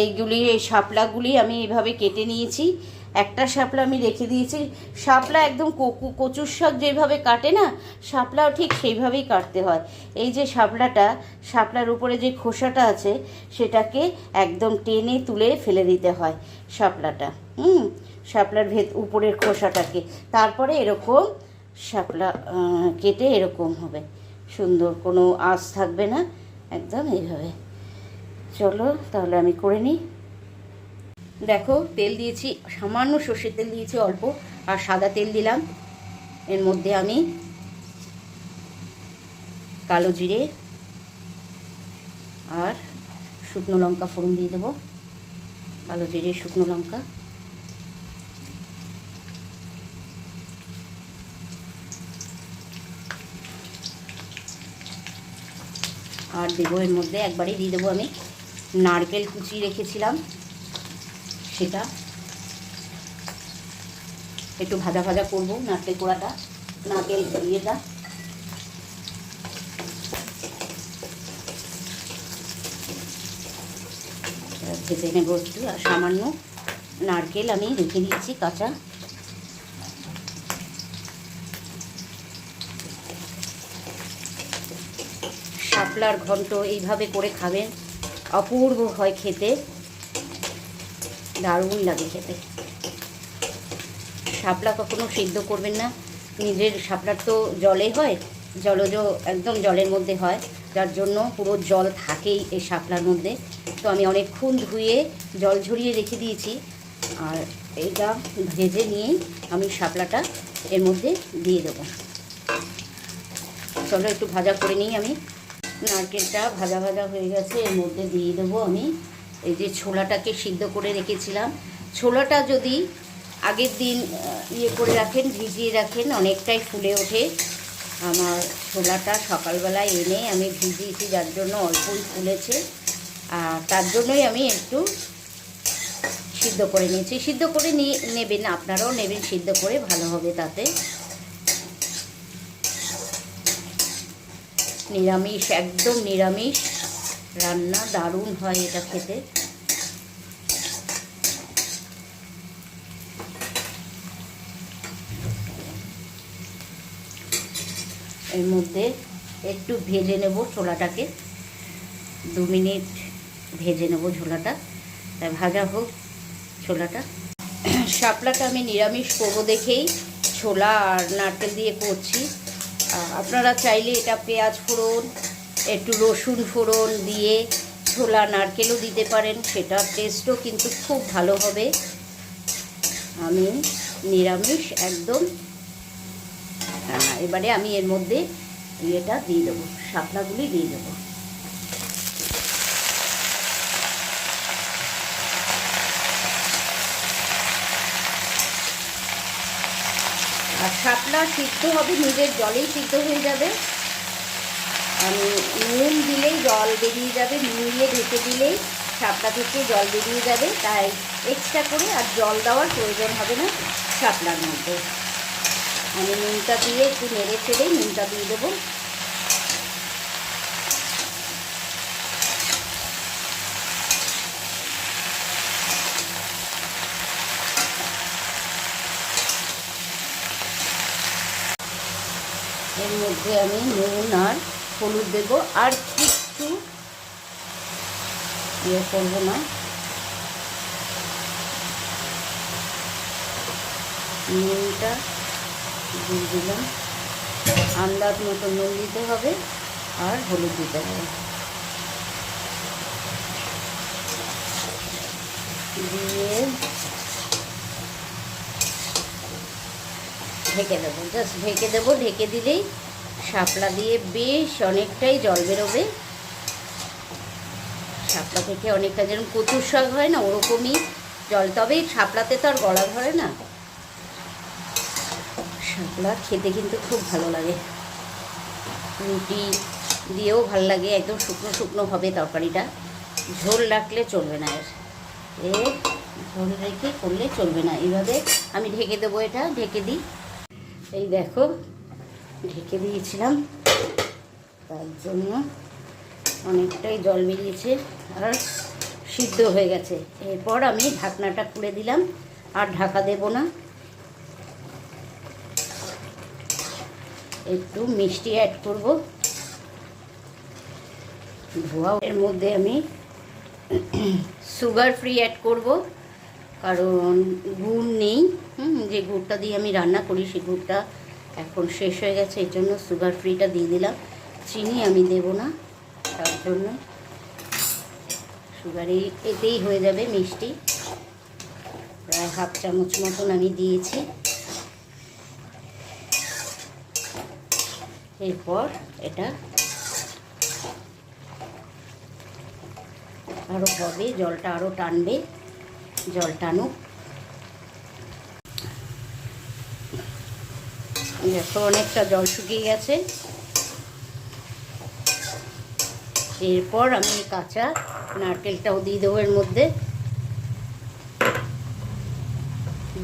এইগুলি, এই শাপলাগুলি আমি এভাবে কেটে নিয়েছি। একটা শাপলা আমি রেখে দিয়েছি। শাপলা একদম কোকু, কচুর শাক যেভাবে কাটে না, শাপলাও ঠিক সেইভাবেই কাটতে হয়। এই যে শাপলাটা, শাপলার উপরে যে খোসাটা আছে, সেটাকে একদম টেনে তুলে ফেলে দিতে হয় শাপলাটা। হুম, শাপলার ভেত, উপরের খোসাটাকে। তারপরে এরকম শাপলা কেটে এরকম হবে। সুন্দর কোনো আঁশ থাকবে না, একদম এইভাবে। চলো, তাহলে আমি করে নিই। দেখো, তেল দিয়েছি, সামান্য সর্ষের তেল দিয়েছি অল্প, আর সাদা তেল দিলাম। এর মধ্যে আমি কালো জিরে আর শুকনো লঙ্কা ফোড়ন দিয়ে দেবো। কালো জিরে, শুকনো লঙ্কা। আর দেবো এর মধ্যে, একবারেই দিয়ে দেবো আমি। নারকেল কুচি রেখেছিলাম, সেটা একটু ভাজা ভাজা করব, নারকেল কোড়াটা, নারকেল ইয়েটা। ভেজে নেব একটু, আর সামান্য নারকেল আমি রেখে দিচ্ছি, কাঁচা। শাপলার ঘন্ট এইভাবে করে খাবেন। অপূর্ব হয় খেতে দারুণ লাগে খেতে। শাপলা কখনো সিদ্ধ করবেন না। নিজের শাপলার তো জলে হয়, জলজ একদম জলের মধ্যে হয়, যার জন্য পুরো জল থাকেই এই শাপলার মধ্যে। তো আমি অনেকক্ষণ ধুয়ে জল ঝরিয়ে রেখে দিয়েছি আর এইটা ভেজে নিয়েই আমি শাপলাটা এর মধ্যে দিয়ে দেবো। চলো একটু ভাজা করে নিই আমি। নারকেলটা ভাজা ভাজা হয়ে গেছে, এর মধ্যে দিয়ে দেবো আমি। এই যে ছোলাটাকে সিদ্ধ করে রেখেছিলাম। ছোলাটা যদি আগের দিন ইয়ে করে রাখেন, ভিজিয়ে রাখেন, অনেকটাই ফুলে ওঠে। আমার ছোলাটা সকালবেলায় এনে আমি ভিজিয়েছি, যার জন্য অল্পই ফুলেছে। আর তার জন্যই আমি একটু সিদ্ধ করে নিয়েছি। সিদ্ধ করে নিয়ে নেবেন, আপনারাও নেবেন, সিদ্ধ করে, ভালো হবে তাতে। নিরামিষ, একদম নিরামিষ। রান্না দারুণ হয় এটা খেতে। এর মধ্যে একটু ভেজে নেব ছোলাটাকে। দু মিনিট ভেজে নেব ছোলাটা তাই ভাজা হোক ছোলাটা। শাপলাটা আমি নিরামিষ করব দেখেই। ছোলা আর নারকেল দিয়ে করছি। আপনারা চাইলে এটা পেঁয়াজ ফোড়ন একটু রসুন ফোড়ন দিয়ে ছোলা নারকেলও দিতে পারেন সেটার টেস্টও কিন্তু খুব ভালো হবে। আমি নিরামিষ একদম। আহ, এবারে আমি এর মধ্যে ইয়েটা দিয়ে দেবো শাপলাগুলি দিয়ে দেবো। শাপলা সিদ্ধ হবে, নিজের জলেই সিদ্ধ হয়ে যাবে। আমি নুন দিলেই জল বেরিয়ে যাবে নুন দিয়ে ঢেকে দিলেই শাপলা থেকে জল বেরিয়ে যাবে। তাই এক্সট্রা করে আর জল দেওয়ার প্রয়োজন হবে না শাপলার মধ্যে। আমি নুনটা দিয়ে একটু নেড়ে ফেলেই নুনটা দিয়ে দেবো এর মধ্যে আমি নুন আর হলুদ দেব। আর কিছু ইয়ে করব না। নুনটা দিয়ে দিলাম। আন্দাজ মতো নুন দিতে হবে আর হলুদ দিতে হবে। দিয়ে ঢেকে দেবো। জাস্ট ঢেকে দেবো। ঢেকে দিলেই শাপলা দিয়ে বেশ অনেকটাই জল বেরোবে। শাপলা থেকে অনেকটা যেরকম কচুর শাক হয় না, ওরকমই জল। তবে শাপলাতে তো আর গলা ধরে না। শাপলা খেতে কিন্তু খুব ভালো লাগে। রুটি দিয়েও ভালো লাগে, একদম শুকনো শুকনো হবে তরকারিটা। ঝোল রাখলে চলবে না এর। এ ঝোল রেখে করলে চলবে না। এইভাবে আমি ঢেকে দেবো এটা, ঢেকে দিই। এই দেখো ঢেকে দিয়েছিলাম। তার জন্য অনেকটাই জল বেরিয়েছে আর সিদ্ধ হয়ে গেছে। এরপর আমি ঢাকনাটা খুলে দিলাম, আর ঢাকা দেব না। একটু মিষ্টি অ্যাড করব। ধোয়া এর মধ্যে আমি সুগার ফ্রি অ্যাড করব, কারণ গুড় নেই। যে গুড়টা দিয়ে আমি রান্না করি সেই গুড়টা এখন শেষ হয়ে গেছে এই জন্য সুগার ফ্রিটা দিয়ে দিলাম। চিনি আমি দেব না, তার জন্য। সুগারে এতেই হয়ে যাবে মিষ্টি। প্রায় হাফ চামচ মতন আমি দিয়েছি। এরপর এটা আরও হবে, জলটা আরও টানবে, জল টানুক। দেখো, অনেকটা জল শুকিয়ে গেছে। এরপর আমি কাঁচা নারকেলটাও দিয়ে দেবো এর মধ্যে।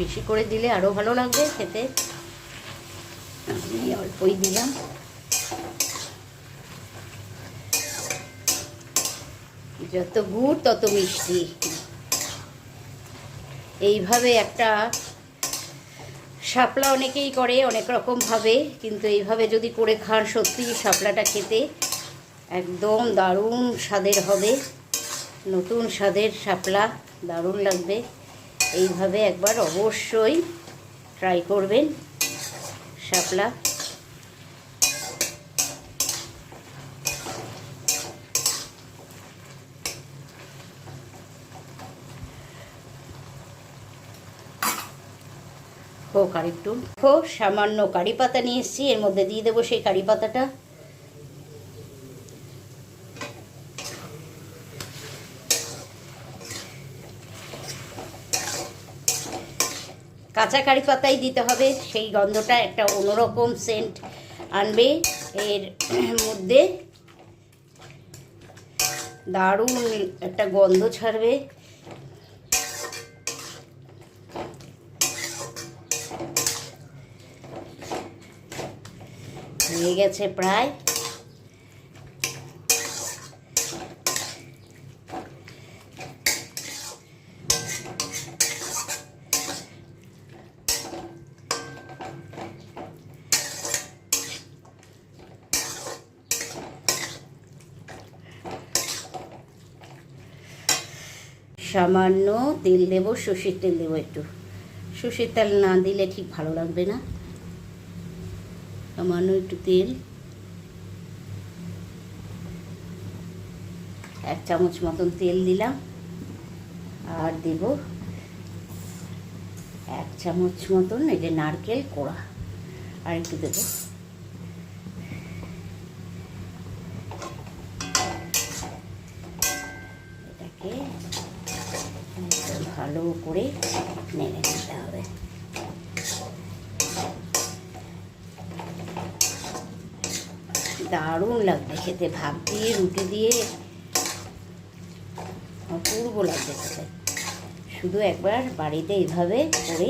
বেশি করে দিলে আরও ভালো লাগবে খেতে। আমি অল্পই দিলাম। যত গুড়, তত মিষ্টি। এইভাবে একটা শাপলা অনেকেই করে, অনেক রকমভাবে কিন্তু এইভাবে যদি করে খান সত্যি শাপলাটা খেতে একদম দারুণ স্বাদের হবে। নতুন স্বাদের শাপলা, দারুণ লাগবে। এইভাবে একবার অবশ্যই ট্রাই করবেন শাপলা। হোক আর একটু হোক সামান্য কারি পাতা নিয়ে এসেছি, এর মধ্যে দিয়ে দেবো সেই কারি পাতাটা কাঁচা কারি পাতাই দিতে হবে, সেই গন্ধটা একটা অন্যরকম সেন্ট আনবে। এর মধ্যে দারুণ একটা গন্ধ ছাড়বে। হয়ে গেছে প্রায়। সামান্য তেল দেবো, সর্ষের তেল দেবো একটু। সর্ষের তেল না দিলে ঠিক ভালো লাগবে না। সামান্য একটু তেল। এক চামচ মতন তেল দিলাম। আর দেব এক চামচ মতন এই যে নারকেল কোড়া। আর একটু দেবো। এটাকে ভালো করে নেড়ে নিতে হবে দারুণ লাগবে খেতে। ভাত দিয়ে, রুটি দিয়ে। অপূর্ব লাগবে খেতে। শুধু একবার বাড়িতে এইভাবে করে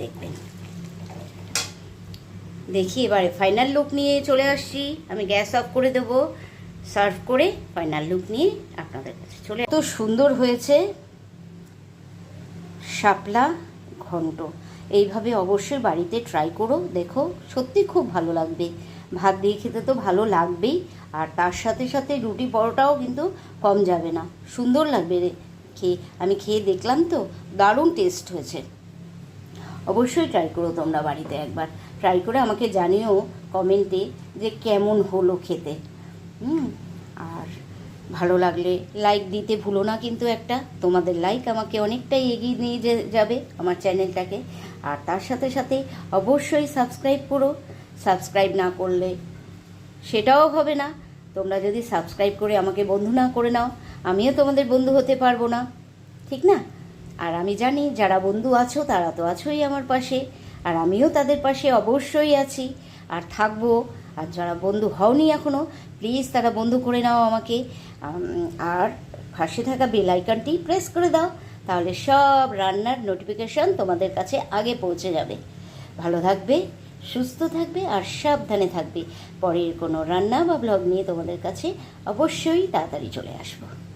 দেখবেন। দেখি এবারে ফাইনাল লুক নিয়ে চলে আসছি। আমি গ্যাস অফ করে দেবো। সার্ভ করে ফাইনাল লুক নিয়ে আপনাদের কাছে চলে এত সুন্দর হয়েছে। শাপলা ঘন্ট। এইভাবে অবশ্যই বাড়িতে ট্রাই করো। দেখো, সত্যি খুব ভালো লাগবে। ভাত দিয়ে খেতে তো ভালো লাগবেই। আর তার সাথে সাথে রুটি পরোটাও কিন্তু কম যাবে না। সুন্দর লাগবে রে। খেয়ে, আমি খেয়ে দেখলাম তো, দারুণ টেস্ট হয়েছে। অবশ্যই ট্রাই করো তোমরা বাড়িতে একবার। ট্রাই করে আমাকে জানিও কমেন্টে যে কেমন হলো খেতে। হুম, আর ভালো লাগলে লাইক দিতে ভুলো না কিন্তু একটা। তোমাদের লাইক আমাকে অনেকটাই এগিয়ে নিয়ে যাবে আমার চ্যানেলটাকে আর তার সাথে সাথে অবশ্যই সাবস্ক্রাইব করো। সাবস্ক্রাইব না করলে সেটাও হবে না। তোমরা যদি সাবস্ক্রাইব করে আমাকে বন্ধু না করে নাও, আমিও তোমাদের বন্ধু হতে পারব না। ঠিক না? আর আমি জানি যারা বন্ধু আছো, তারা তো আছোই আমার পাশে। আর আমিও তাদের পাশে অবশ্যই আছি আর থাকব। আর যারা বন্ধু হওনি এখনও প্লিজ তারা বন্ধু করে নাও আমাকে। আর পাশে থাকা বেল আইকনটি প্রেস করে দাও, তাহলে সব রান্নার নোটিফিকেশন তোমাদের কাছে আগে পৌঁছে যাবে। ভালো থাকবে সুস্থ থাকবে আর সাবধানে থাকবে। পরের কোনো রান্না বা ব্লগ নিয়ে তোমাদের কাছে অবশ্যই তাড়াতাড়ি চলে আসব।